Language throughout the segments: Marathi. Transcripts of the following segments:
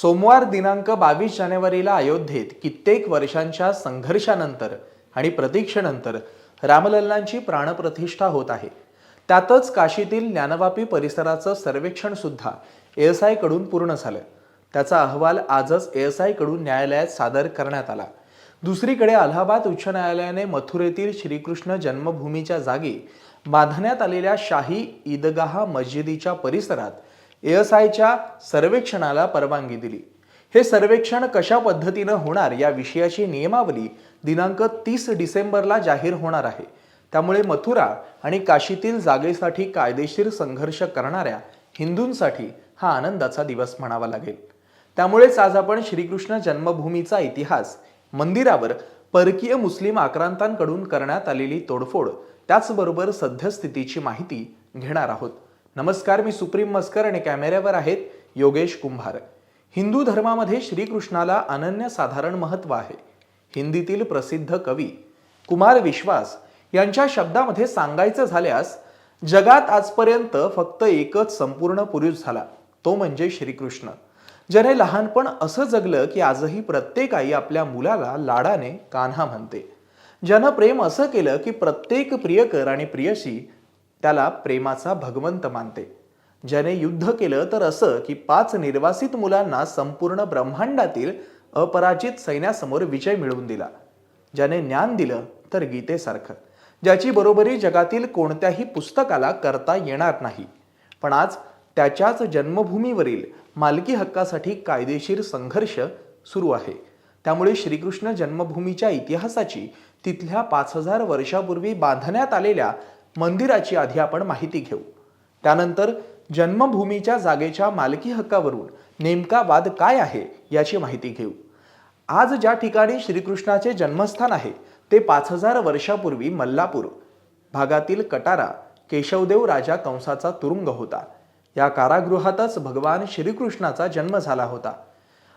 सोमवार दिनांक बावीस जानेवारीला अयोध्येत कित्येक वर्षांच्या संघर्षानंतर आणि प्रतीक्षेनंतर रामलल्लांची प्राणप्रतिष्ठा होत आहे. त्यातच काशीतील ज्ञानवापी परिसराचं सर्वेक्षण सुद्धा एएसआय पूर्ण झालं. त्याचा अहवाल आजच एएसआयकडून न्यायालयात सादर करण्यात आला. दुसरीकडे अलाहाबाद उच्च न्यायालयाने मथुरेतील श्रीकृष्ण जन्मभूमीच्या जागी बांधण्यात आलेल्या शाही ईदगाह मस्जिदीच्या परिसरात एएसआयच्या सर्वेक्षणाला परवानगी दिली. हे सर्वेक्षण कशा पद्धतीनं होणार या विषयाची नियमावली दिनांक तीस डिसेंबरला जाहीर होणार आहे. त्यामुळे मथुरा आणि काशीतील जागेसाठी कायदेशीर संघर्ष करणाऱ्या हिंदूंसाठी हा आनंदाचा दिवस म्हणावा लागेल. त्यामुळेच आज आपण श्रीकृष्ण जन्मभूमीचा इतिहास मंदिरावर परकीय मुस्लिम आक्रांतांकडून करण्यात आलेली तोडफोड त्याचबरोबर सद्यस्थितीची माहिती घेणार आहोत. नमस्कार मी सुप्रीम मस्कर आणि कॅमेऱ्यावर आहेत योगेश कुंभार. हिंदू धर्मामध्ये श्रीकृष्णाला अनन्यसाधारण महत्त्व आहे. हिंदीतील प्रसिद्ध कवी कुमार विश्वास यांच्या शब्दामध्ये सांगायचं झाल्यास जगात आजपर्यंत फक्त एकच संपूर्ण पुरुष झाला तो म्हणजे श्रीकृष्ण. ज्याने लहानपण असं जगलं की आजही प्रत्येक आई आपल्या मुलाला लाडाने कान्हा म्हणते. ज्यानं प्रेम असं केलं की प्रत्येक प्रियकर आणि प्रियशी त्याला प्रेमाचा भगवंत मानते. ज्याने युद्ध केलं तर असं की पाच निर्वासित मुलांना संपूर्ण ब्रह्मांडातील अपराजित सैन्यासमोर विजय मिळवून दिला. ज्याने ज्ञान दिलं तर गीतेसारखं. ज्याची बरोबरी जगातील कोणत्याही पुस्तकाला करता येणार नाही. पण आज त्याच्याच जन्मभूमीवरील मालकी हक्कासाठी कायदेशीर संघर्ष सुरू आहे. त्यामुळे श्रीकृष्ण जन्मभूमीच्या इतिहासाची तिथल्या पाच हजार वर्षापूर्वी बांधण्यात आलेल्या मंदिराची आधी आपण माहिती घेऊ. त्यानंतर जन्मभूमीच्या जागेच्या मालकी हक्कावरून नेमका वाद काय आहे याची माहिती घेऊ. आज ज्या ठिकाणी श्रीकृष्णाचे जन्मस्थान आहे ते पाच हजार वर्षापूर्वी मल्लापूर भागातील कटारा केशवदेव राजा कंसाचा तुरुंग होता. या कारागृहातच भगवान श्रीकृष्णाचा जन्म झाला होता.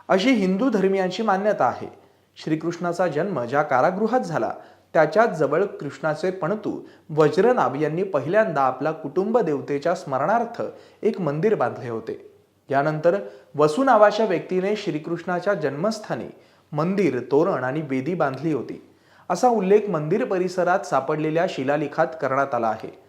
अशी हिंदू धर्मियांची मान्यता आहे. श्रीकृष्णाचा जन्म ज्या कारागृहात झाला त्याच्याच जवळ कृष्णाचे पणतू वज्रनाभ यांनी पहिल्यांदा आपला कुटुंब देवतेच्या स्मरणार्थ एक मंदिर बांधले होते. यानंतर वसु नावाच्या व्यक्तीने श्रीकृष्णाच्या जन्मस्थानी मंदिर तोरण आणि वेदी बांधली होती. असा उल्लेख मंदिर परिसरात सापडलेल्या शिलालेखात करण्यात आला आहे.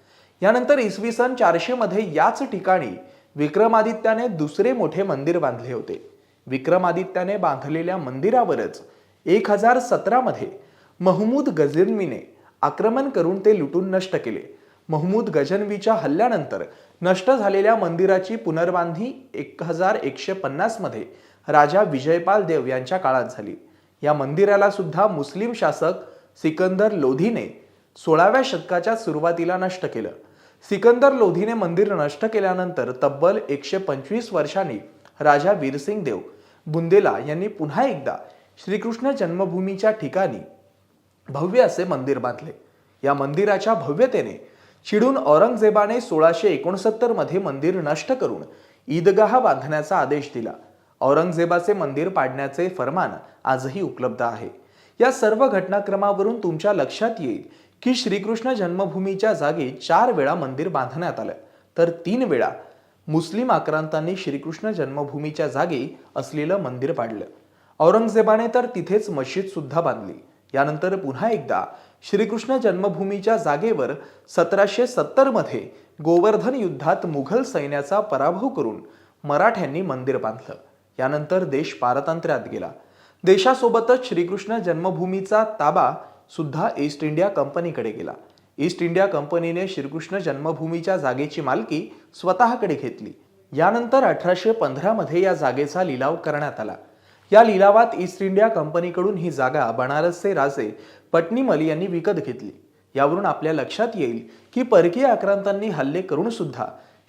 यानंतर इसवी सन चारशे मध्ये याच ठिकाणी विक्रमादित्याने दुसरे मोठे मंदिर बांधले होते. विक्रमादित्याने बांधलेल्या मंदिरावरच एक हजार सतरामध्ये महमूद गझनवीने आक्रमण करून ते लुटून नष्ट केले. महमूद गजनवीच्या हल्ल्यानंतर नष्ट झालेल्या मंदिराची पुनर्बांधणी एक हजार एकशे पन्नासमध्ये राजा विजयपाल देव यांच्या काळात झाली. या मंदिराला सुद्धा मुस्लिम शासक सिकंदर लोधीने सोळाव्या शतकाच्या सुरुवातीला नष्ट केलं. सिकंदर लोधीने मंदिर नष्ट केल्यानंतर तब्बल एकशे पंचवीस वर्षांनी राजा वीरसिंग देव बुंदेला यांनी पुन्हा एकदा श्रीकृष्ण जन्मभूमीच्या ठिकाणी भव्य असे मंदिर बांधले. या मंदिराच्या भव्यतेने चिडून औरंगजेबाने सोळाशे एकोणसत्तरमध्ये मंदिर नष्ट करून ईदगाह बांधण्याचा आदेश दिला. औरंगजेबाचे मंदिर पाडण्याचे फरमान आजही उपलब्ध आहे. या सर्व घटनाक्रमावरून तुमच्या लक्षात येईल की श्रीकृष्ण जन्मभूमीच्या जागी चार वेळा मंदिर बांधण्यात आलं. तर तीन वेळा मुस्लिम आक्रांतांनी श्रीकृष्ण जन्मभूमीच्या जागी असलेलं मंदिर पाडलं. औरंगजेबाने तर तिथेच मशीद सुद्धा बांधली. यानंतर पुन्हा एकदा श्रीकृष्ण जन्मभूमीच्या जागेवर सतराशे सत्तरमध्ये गोवर्धन युद्धात मुघल सैन्याचा पराभव करून मराठ्यांनी मंदिर बांधलं. यानंतर देश पारतंत्र्यात गेला. देशासोबतच श्रीकृष्ण जन्मभूमीचा ताबा सुद्धा ईस्ट इंडिया कंपनीकडे गेला. ईस्ट इंडिया कंपनीने श्रीकृष्ण जन्मभूमीच्या जागेची मालकी स्वतःकडे घेतली. यानंतर अठराशे पंधरामध्ये या जागेचा लिलाव करण्यात आला. या लिलावात ईस्ट इंडिया कंपनीकडून ही जागा बनारसचे राजे पटनीमल यांनी विकत घेतली. यावरून आपल्या लक्षात येईल की परकीय आक्रांतांनी हल्ले करून सुद्धा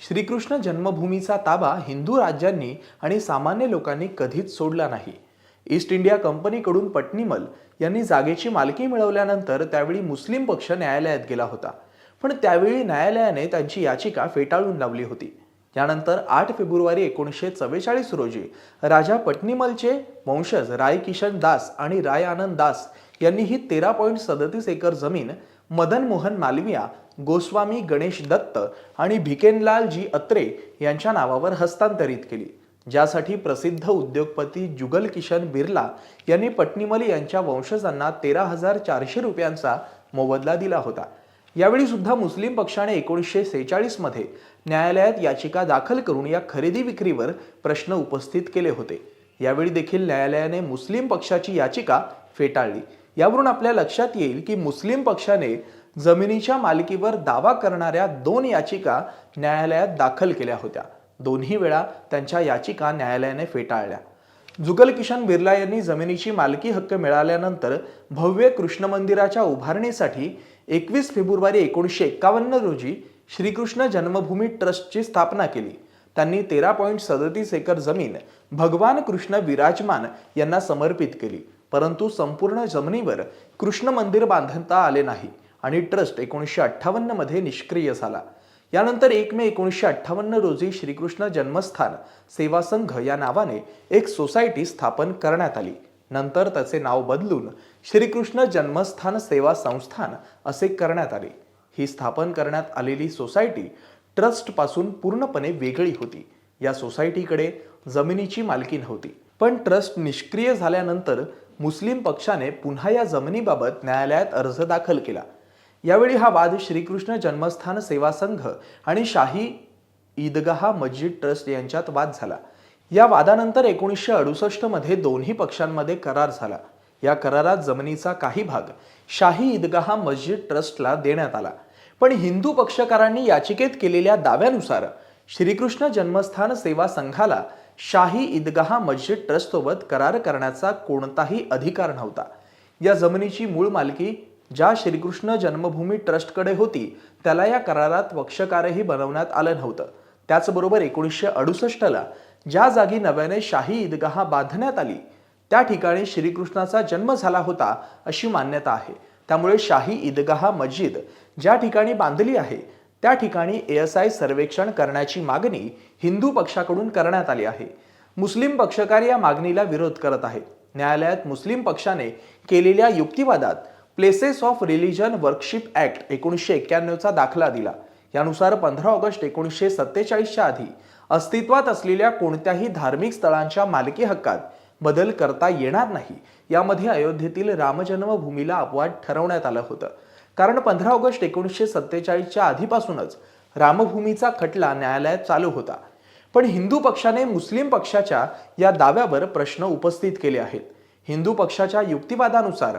श्रीकृष्ण जन्मभूमीचा ताबा हिंदू राज्यांनी आणि सामान्य लोकांनी कधीच सोडला नाही. ईस्ट इंडिया कंपनीकडून पटनीमल यांनी जागेची मालकी मिळवल्यानंतर त्यावेळी मुस्लिम पक्ष न्यायालयात गेला होता. पण त्यावेळी न्यायालयाने त्यांची याचिका फेटाळून लावली होती. यानंतर आठ फेब्रुवारी एकोणीसशे चव्वेचाळीस रोजी राजा पटनीमलचे वंशज राय किशन दास आणि राय आनंद दास यांनी ही तेरा पॉईंट सदतीस एकर जमीन मदन मोहन मालविया गोस्वामी गणेश दत्त आणि भिकेनलाल जी अत्रे यांच्या नावावर हस्तांतरित केली. ज्यासाठी प्रसिद्ध उद्योगपती जुगल किशन बिर्ला यांनी पटनीमल यांच्या वंशजांना तेरा हजार चारशे रुपयांचा मोबदला दिला होता. यावेळी सुद्धा मुस्लिम पक्षाने एकोणीसशे सेहेचाळीसमध्ये न्यायालयात याचिका दाखल करून या खरेदी विक्रीवर प्रश्न उपस्थित केले होते. यावेळी देखील न्यायालयाने मुस्लिम पक्षाची याचिका फेटाळली. यावरून आपल्या लक्षात येईल की मुस्लिम पक्षाने जमिनीच्या मालकीवर दावा करणाऱ्या दोन याचिका न्यायालयात दाखल केल्या होत्या. दोन्ही वेळा त्यांच्या याचिका न्यायालयाने फेटाळल्या. जुगल किशन बिर्ला यांनी जमिनीची मालकी हक्क मिळाल्यानंतर भव्य कृष्ण मंदिराच्या उभारणीसाठी एकवीस फेब्रुवारी एकोणीसशे एक्कावन्न रोजी श्रीकृष्ण जन्मभूमी ट्रस्टची स्थापना केली. त्यांनी तेरा पॉईंट सदतीस एकर जमीन भगवान कृष्ण विराजमान यांना समर्पित केली. परंतु संपूर्ण जमिनीवर कृष्ण मंदिर बांधता आले नाही आणि ट्रस्ट एकोणीसशे अठ्ठावन्नमध्ये निष्क्रिय झाला. यानंतर एक मे एकोणीसशे अठ्ठावन्न रोजी श्रीकृष्ण जन्मस्थान सेवा संघ या नावाने एक सोसायटी स्थापन करण्यात आली. नंतर त्याचे नाव बदलून श्रीकृष्ण जन्मस्थान सेवा संस्थान असे करण्यात आले. ही स्थापन करण्यात आलेली सोसायटी ट्रस्टपासून पूर्णपणे वेगळी होती. या सोसायटीकडे जमिनीची मालकी नव्हती पण ट्रस्ट निष्क्रिय झाल्यानंतर मुस्लिम पक्षाने पुन्हा या जमिनीबाबत न्यायालयात अर्ज दाखल केला. यावेळी हा वाद श्रीकृष्ण जन्मस्थान सेवा संघ आणि शाही ईदगाह मस्जिद ट्रस्ट यांच्यात वाद झाला. या वादानंतर एकोणीसशे अडुसष्टमध्ये दोन्ही पक्षांमध्ये करार झाला. या करारात जमिनीचा काही भाग शाही ईदगाह मस्जिद ट्रस्टला देण्यात आला. पण हिंदू पक्षकारांनी याचिकेत केलेल्या दाव्यानुसार श्रीकृष्ण जन्मस्थान सेवा संघाला शाही ईदगाह मस्जिद ट्रस्टसोबत करार करण्याचा कोणताही अधिकार नव्हता. या जमिनीची मूळ मालकी ज्या श्रीकृष्ण जन्मभूमी ट्रस्टकडे होती त्याला या करारात वक्षकारही बनवण्यात आलं नव्हतं. त्याचबरोबर एकोणीसशे अडुसष्टला ज्या जागी नव्याने शाही ईदगाह बांधण्यात आली त्या ठिकाणी श्रीकृष्णाचा जन्म झाला होता अशी मान्यता आहे. त्यामुळे शाही ईदगाह मस्जिद ज्या ठिकाणी बांधली आहे त्या ठिकाणी एस आय सर्वेक्षण करण्याची मागणी हिंदू पक्षाकडून करण्यात आली आहे. मुस्लिम पक्षकार या मागणीला विरोध करत आहेत. न्यायालयात मुस्लिम पक्षाने केलेल्या युक्तिवादात places of religion worship act एकोणीसशे एक्क्याण्णवचा दाखला दिला. यानुसार पंधरा ऑगस्ट एकोणीसशे सत्तेचाळीसच्या आधी अस्तित्वात असलेल्या कोणत्याही धार्मिक स्थळांच्या मालकी हक्कात बदल करता येणार नाही. यामध्ये अयोध्येतील रामजन्मभूमीला अपवाद ठरवण्यात आलं होतं. कारण पंधरा ऑगस्ट एकोणीसशे सत्तेचाळीसच्या आधीपासूनच रामभूमीचा खटला न्यायालयात चालू होता. पण हिंदू पक्षाने मुस्लिम पक्षाच्या या दाव्यावर प्रश्न उपस्थित केले आहेत. हिंदू पक्षाच्या युक्तिवादानुसार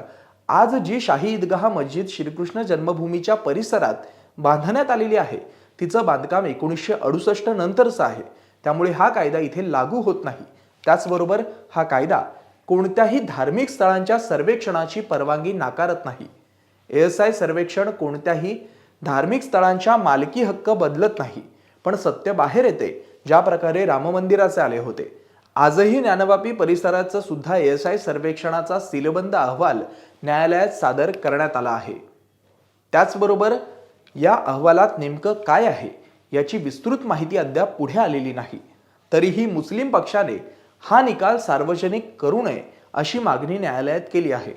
आज जी शाही ईदगाह मस्जिद श्रीकृष्ण जन्मभूमीच्या परिसरात बांधण्यात आलेली आहे तिचं बांधकाम एकोणीसशे अडुसष्ट नंतरचं आहे. त्यामुळे हा कायदा इथे लागू होत नाही. त्याचबरोबर हा कायदा कोणत्याही धार्मिक स्थळांच्या सर्वेक्षणाची परवानगी नाकारत नाही. एएसआय सर्वेक्षण कोणत्याही धार्मिक स्थळांच्या मालकी हक्क बदलत नाही. पण सत्य बाहेर येते ज्या प्रकारे राम मंदिराचे आले होते. आजही ज्ञानवापी परिसराचं सुद्धा एएसआय सर्वेक्षणाचा सीलबंद अहवाल न्यायालयात सादर करण्यात आला आहे. त्याचबरोबर या अहवालात नेमकं काय आहे याची विस्तृत माहिती अद्याप पुढे आलेली नाही. तरीही मुस्लिम पक्षाने हा निकाल सार्वजनिक करू नये अशी मागणी न्यायालयात केली आहे.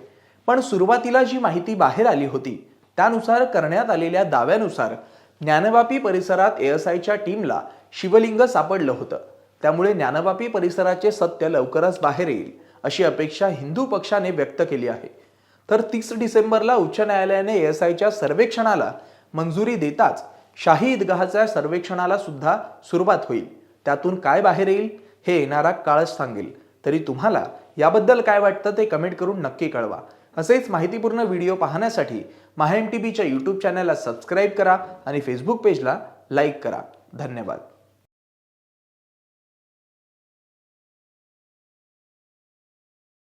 पण सुरुवातीला जी माहिती बाहेर आली होती त्यानुसार करण्यात आलेल्या दाव्यानुसार ज्ञानवापी परिसरात एएसआयच्या टीमला शिवलिंग सापडलं होतं. त्यामुळे ज्ञानवापी परिसराचे सत्य लवकरच बाहेर येईल अशी अपेक्षा हिंदू पक्षाने व्यक्त केली आहे. तर तीस डिसेंबरला उच्च न्यायालयाने एएसआयच्या सर्वेक्षणाला मंजुरी देताच शाही ईदगाहच्या सर्वेक्षणाला सुद्धा सुरुवात होईल. त्यातून काय बाहेर येईल हे येणारा काळच सांगेल. तरी तुम्हाला याबद्दल काय वाटतं ते कमेंट करून नक्की कळवा. असेच माहितीपूर्ण व्हिडिओ पाहण्यासाठी माहेम टी बीच्या यूट्यूब चॅनलला सबस्क्राईब करा आणि फेसबुक पेजला लाईक करा. धन्यवाद.